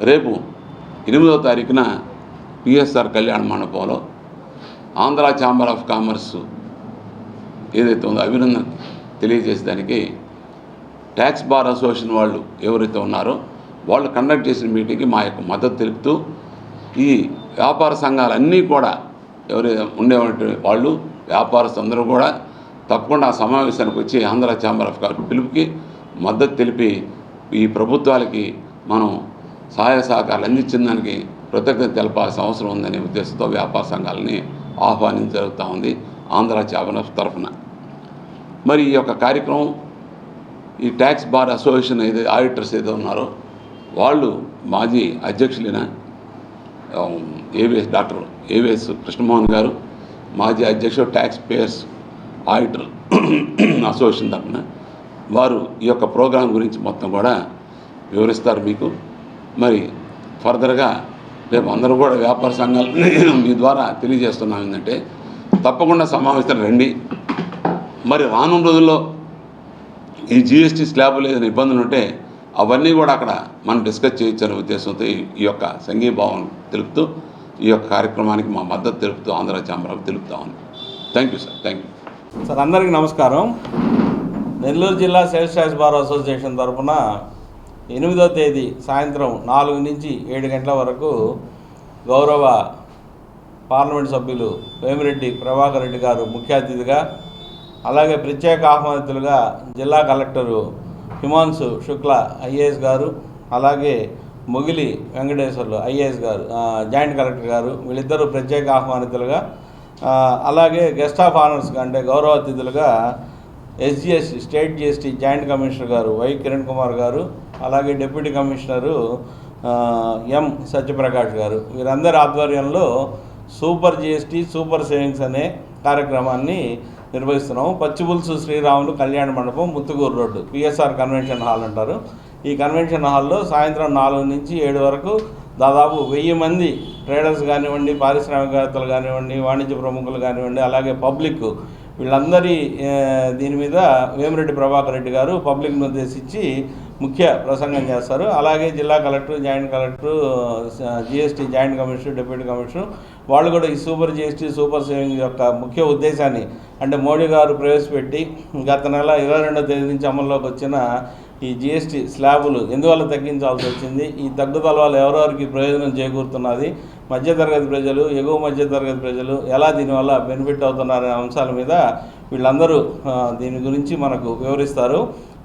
రేపు ఎనిమిదవ తారీఖున పిఎస్ఆర్ కళ్యాణ మండపంలో ఆంధ్ర ఛాంబర్ ఆఫ్ కామర్స్ ఏదైతే ఉందో అభినందన తెలియజేసేదానికి ట్యాక్స్ బార్ అసోసియేషన్ వాళ్ళు ఎవరైతే ఉన్నారో వాళ్ళు కండక్ట్ చేసిన మీటింగ్కి మా యొక్క మద్దతు తెలుపుతూ ఈ వ్యాపార సంఘాలన్నీ కూడా ఎవరైతే ఉండేటువంటి వాళ్ళు వ్యాపారస్తులందరూ కూడా తప్పకుండా ఆ సమావేశానికి వచ్చి ఆంధ్ర ఛాంబర్ ఆఫ్ కామర్స్ పిలుపుకి మద్దతు తెలిపి ఈ ప్రభుత్వాలకి మనం సహాయ సహకారాలు అందించిన దానికి కృతజ్ఞత తెలపాల్సిన అవసరం ఉందనే ఉద్దేశంతో వ్యాపార సంఘాలని ఆహ్వానించ జరుగుతూ ఉంది ఆంధ్ర ఛాంబర్ తరఫున. మరి ఈ యొక్క కార్యక్రమం ఈ ట్యాక్స్ బార్ అసోసియేషన్ ఏదో ఆడిటర్స్ ఏదో ఉన్నారో వాళ్ళు మాజీ అధ్యక్షులైన ఏవిఎస్ డాక్టర్ ఏవిఎస్ కృష్ణమోహన్ గారు మాజీ అధ్యక్షుడు ట్యాక్స్ పేయర్స్ ఆడిటర్ అసోసియేషన్ తరఫున వారు ఈ యొక్క ప్రోగ్రాం గురించి మొత్తం కూడా వివరిస్తారు మీకు. మరి ఫర్దర్గా రేపు అందరూ కూడా వ్యాపార సంఘాలు మీ ద్వారా తెలియజేస్తున్నాం ఏంటంటే తప్పకుండా సమావేశం రండి. మరి రానున్న రోజుల్లో ఈ జిఎస్టీ స్లాబ్ ఏదైనా ఇబ్బందులు ఉంటే అవన్నీ కూడా అక్కడ మనం డిస్కస్ చేయొచ్చు ఉద్దేశంతో ఈ యొక్క సంఘీభావం తెలుపుతూ ఈ యొక్క కార్యక్రమానికి మా మద్దతు తెలుపుతూ ఆంధ్ర చాంబరాకు తెలుపుతా ఉంది thank you sir thank you sir అందరికీ నమస్కారం. నెల్లూరు జిల్లా సేల్స్ ట్యాక్స్ బార్ అసోసియేషన్ తరఫున ఎనిమిదో తేదీ సాయంత్రం నాలుగు నుంచి ఏడు గంటల వరకు గౌరవ పార్లమెంట్ సభ్యులు వేమిరెడ్డి ప్రభాకర్ రెడ్డి గారు ముఖ్య అతిథిగా అలాగే ప్రత్యేక ఆహ్వానితులుగా జిల్లా కలెక్టరు హిమాన్సు శుక్ల ఐఏఎస్ గారు అలాగే మొగిలి వెంకటేశ్వర్లు ఐఏఎస్ గారు జాయింట్ కలెక్టర్ గారు వీళ్ళిద్దరూ ప్రత్యేక ఆహ్వానితులుగా అలాగే గెస్ట్ ఆఫ్ ఆనర్స్గా అంటే గౌరవ అతిథులుగా SGS state GST joint commissioner గారు వై కిరణ్ కుమార్ గారు అలాగే డిప్యూటీ కమిషనరు ఎం సత్యప్రకాష్ గారు. వీరందరి ఆధ్వర్యంలో సూపర్ జిఎస్టీ సూపర్ సేవింగ్స్ అనే కార్యక్రమాన్ని నిర్వహిస్తున్నాము. Pachipulusu Sriramulu Kalyana Mandapam Muthukur road PSR convention hall అంటారు. ఈ కన్వెన్షన్ హాల్లో సాయంత్రం నాలుగు నుంచి ఏడు వరకు దాదాపు వెయ్యి మంది ట్రేడర్స్ కానివ్వండి పారిశ్రామికవేత్తలు కానివ్వండి వాణిజ్య ప్రముఖులు కానివ్వండి అలాగే పబ్లిక్ వీళ్ళందరి దీని మీద వేమిరెడ్డి ప్రభాకర్ రెడ్డి గారు పబ్లిక్ను ఉద్దేశించి ముఖ్య ప్రసంగం చేస్తారు. అలాగే జిల్లా collector joint collector GST joint commissioner deputy commissioner వాళ్ళు కూడా ఈ సూపర్ జిఎస్టీ సూపర్ సేవింగ్ యొక్క ముఖ్య ఉద్దేశాన్ని అంటే మోడీ గారు ప్రవేశపెట్టి గత నెల ఇరవై రెండో తేదీ నుంచి అమల్లోకి వచ్చిన ఈ జిఎస్టీ స్లాబులు ఎందువల్ల తగ్గించాల్సి వచ్చింది? ఈ తగ్గుదల వల్ల ఎవరెవరికి ప్రయోజనం చేకూరుతున్నది? మధ్యతరగతి ప్రజలు ఎగువ మధ్యతరగతి ప్రజలు ఎలా దీనివల్ల బెనిఫిట్ అవుతున్నారనే అంశాల మీద వీళ్ళందరూ దీని గురించి మనకు వివరిస్తారు.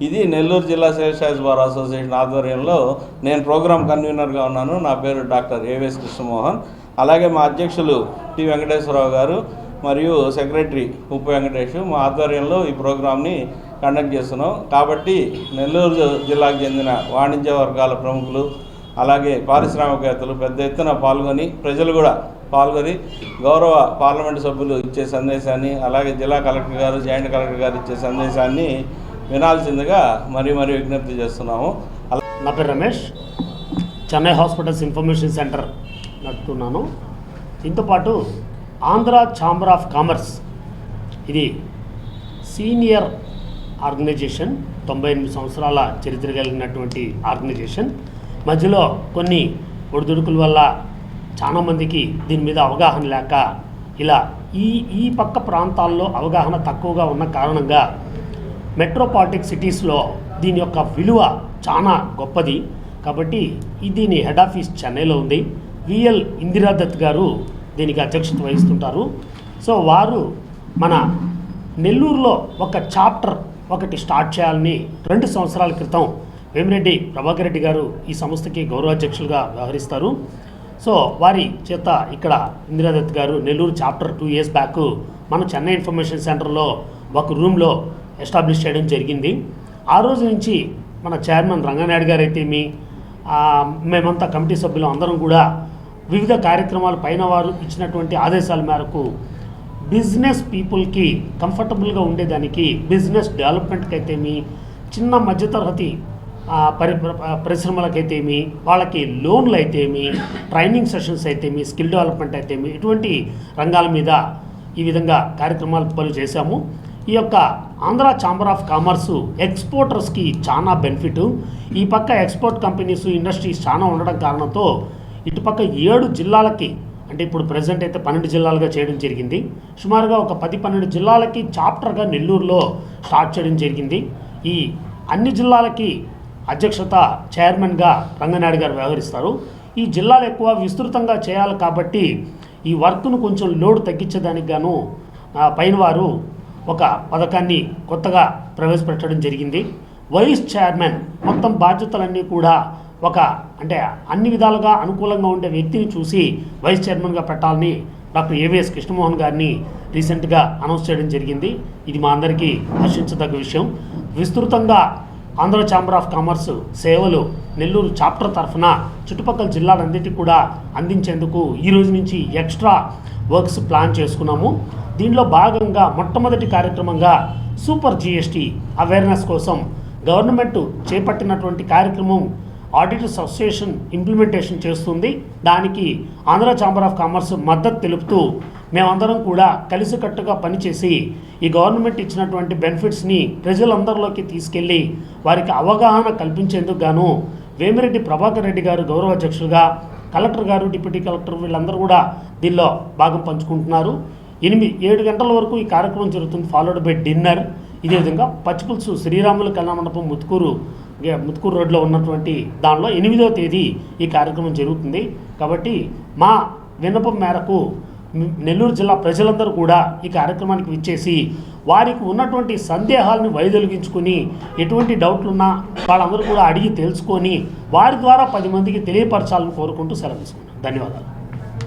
ఇది నెల్లూరు జిల్లా సేల్స్ ట్యాక్స్ బార్ అసోసియేషన్ ఆధ్వర్యంలో నేను ప్రోగ్రామ్ కన్వీనర్గా ఉన్నాను. నా పేరు డాక్టర్ ఏవిఎస్ కృష్ణమోహన్. అలాగే మా అధ్యక్షులు టి వెంకటేశ్వరరావు గారు మరియు సెక్రటరీ ఉప్పు వెంకటేష్ మా ఆధ్వర్యంలో ఈ ప్రోగ్రామ్ని కండక్ట్ చేస్తున్నాం. కాబట్టి నెల్లూరు జిల్లాకు చెందిన వాణిజ్య వర్గాల ప్రముఖులు అలాగే పారిశ్రామికవేత్తలు పెద్ద ఎత్తున పాల్గొని ప్రజలు కూడా పాల్గొని గౌరవ పార్లమెంటు సభ్యులు ఇచ్చే సందేశాన్ని అలాగే జిల్లా కలెక్టర్ గారు జాయింట్ కలెక్టర్ గారు ఇచ్చే సందేశాన్ని వినాల్సిందిగా మరీ మరీ విజ్ఞప్తి చేస్తున్నాము. నా పేరు Ramesh. Chennai hospitals information centre నడుపుతున్నాను. దీంతోపాటు ఆంధ్ర ఛాంబర్ ఆఫ్ కామర్స్ ఇది సీనియర్ ఆర్గనైజేషన్ తొంభై ఎనిమిది సంవత్సరాల చరిత్ర కలిగినటువంటి ఆర్గనైజేషన్. మధ్యలో కొన్ని ఒడిదుడుకుల వల్ల చాలామందికి దీని మీద అవగాహన లేక ఇలా ఈ ఈ పక్క ప్రాంతాల్లో అవగాహన తక్కువగా ఉన్న కారణంగా మెట్రోపాలిటిక్ సిటీస్లో దీని యొక్క విలువ చాలా గొప్పది. కాబట్టి దీని హెడ్ ఆఫీస్ చెన్నైలో ఉంది. విఎల్ ఇందిరా దత్ గారు దీనికి అధ్యక్షత వహిస్తుంటారు. సో వారు మన నెల్లూరులో ఒక చాప్టర్ ఒకటి స్టార్ట్ చేయాలని రెండు సంవత్సరాల క్రితం వేమిరెడ్డి ప్రభాకర్ రెడ్డి గారు ఈ సంస్థకి గౌరవాధ్యక్షులుగా వ్యవహరిస్తారు. సో వారి చేత ఇక్కడ ఇందిరాదత్ గారు Nellore chapter two years back మన చెన్నై ఇన్ఫర్మేషన్ సెంటర్లో ఒక రూమ్లో ఎస్టాబ్లిష్ చేయడం జరిగింది. ఆ రోజు నుంచి మన చైర్మన్ రంగనాయుడు గారు అయితే మీ మేమంతా కమిటీ సభ్యులు అందరం కూడా వివిధ కార్యక్రమాల పైన వారు ఇచ్చినటువంటి ఆదేశాల మేరకు బిజినెస్ పీపుల్కి కంఫర్టబుల్గా ఉండేదానికి బిజినెస్ డెవలప్మెంట్కి అయితేమి చిన్న మధ్యతరగతి పరి పరిశ్రమలకైతేమి వాళ్ళకి లోన్లు అయితేమి ట్రైనింగ్ సెషన్స్ అయితేమి స్కిల్ డెవలప్మెంట్ అయితేమి ఇటువంటి రంగాల మీద ఈ విధంగా కార్యక్రమాలు పలు చేశాము. ఈ యొక్క ఆంధ్ర ఛాంబర్ ఆఫ్ కామర్స్ ఎక్స్పోర్టర్స్కి చాలా బెనిఫిట్. ఈ పక్క ఎక్స్పోర్ట్ కంపెనీస్ ఇండస్ట్రీస్ చాలా ఉండడం కారణంతో ఇటుపక్క ఏడు జిల్లాలకి అంటే ఇప్పుడు ప్రజెంట్ అయితే పన్నెండు జిల్లాలుగా చేయడం జరిగింది. సుమారుగా ఒక పది పన్నెండు జిల్లాలకి చాప్టర్గా నెల్లూరులో స్టార్ట్ చేయడం జరిగింది. ఈ అన్ని జిల్లాలకి అధ్యక్షత చైర్మన్గా రంగనాయుడు గారు వ్యవహరిస్తారు. ఈ జిల్లాలు ఎక్కువ విస్తృతంగా చేయాలి కాబట్టి ఈ వర్క్ను కొంచెం లోడ్ తగ్గించడానికి గాను పైన వారు ఒక పథకాన్ని కొత్తగా ప్రవేశపెట్టడం జరిగింది. వైస్ చైర్మన్ మొత్తం బాధ్యతలన్నీ కూడా ఒక అంటే అన్ని విధాలుగా అనుకూలంగా ఉండే వ్యక్తిని చూసి వైస్ చైర్మన్గా పెట్టాలని డాక్టర్ ఏవిఎస్ కృష్ణమోహన్ గారిని రీసెంట్గా అనౌన్స్ చేయడం జరిగింది. ఇది మా అందరికీ హర్షించదగ్గ విషయం. విస్తృతంగా ఆంధ్ర ఛాంబర్ ఆఫ్ కామర్స్ సేవలు నెల్లూరు చాప్టర్ తరఫున చుట్టుపక్కల జిల్లాలన్నిటికీ కూడా అందించేందుకు ఈ రోజు నుంచి ఎక్స్ట్రా వర్క్స్ ప్లాన్ చేసుకున్నాము. దీనిలో భాగంగా మొట్టమొదటి కార్యక్రమంగా సూపర్ జిఎస్టీ అవేర్నెస్ కోసం గవర్నమెంట్ చేపట్టినటువంటి కార్యక్రమం ఆడిటర్స్ అసోసియేషన్ ఇంప్లిమెంటేషన్ చేస్తుంది. దానికి ఆంధ్ర ఛాంబర్ ఆఫ్ కామర్స్ మద్దతు తెలుపుతూ మేమందరం కూడా కలిసికట్టుగా పనిచేసి ఈ గవర్నమెంట్ ఇచ్చినటువంటి బెనిఫిట్స్ని ప్రజలందరిలోకి తీసుకెళ్ళి వారికి అవగాహన కల్పించేందుకు గాను వేమిరెడ్డి ప్రభాకర్ రెడ్డి గారు గౌరవ అధ్యక్షులుగా కలెక్టర్ గారు డిప్యూటీ కలెక్టర్ వీళ్ళందరూ కూడా దీనిలో భాగం పంచుకుంటున్నారు. ఎనిమిది ఏడు గంటల వరకు ఈ కార్యక్రమం జరుగుతుంది. ఫాలోడ్ బై డిన్నర్ ఇదే విధంగా పచ్చిపులుసు శ్రీరాములు కళామండపం మండపం ముత్తుకూరు ముత్తుకూరు రోడ్లో ఉన్నటువంటి దానిలో ఎనిమిదవ తేదీ ఈ కార్యక్రమం జరుగుతుంది. కాబట్టి మా విన్నపం మేరకు నెల్లూరు జిల్లా ప్రజలందరూ కూడా ఈ కార్యక్రమానికి విచ్చేసి వారికి ఉన్నటువంటి సందేహాలను వైదొలిగించుకుని ఎటువంటి డౌట్లున్నా వాళ్ళందరూ కూడా అడిగి తెలుసుకొని వారి ద్వారా పది మందికి తెలియపరచాలని కోరుకుంటూ సెలవు తీసుకున్నాను ధన్యవాదాలు.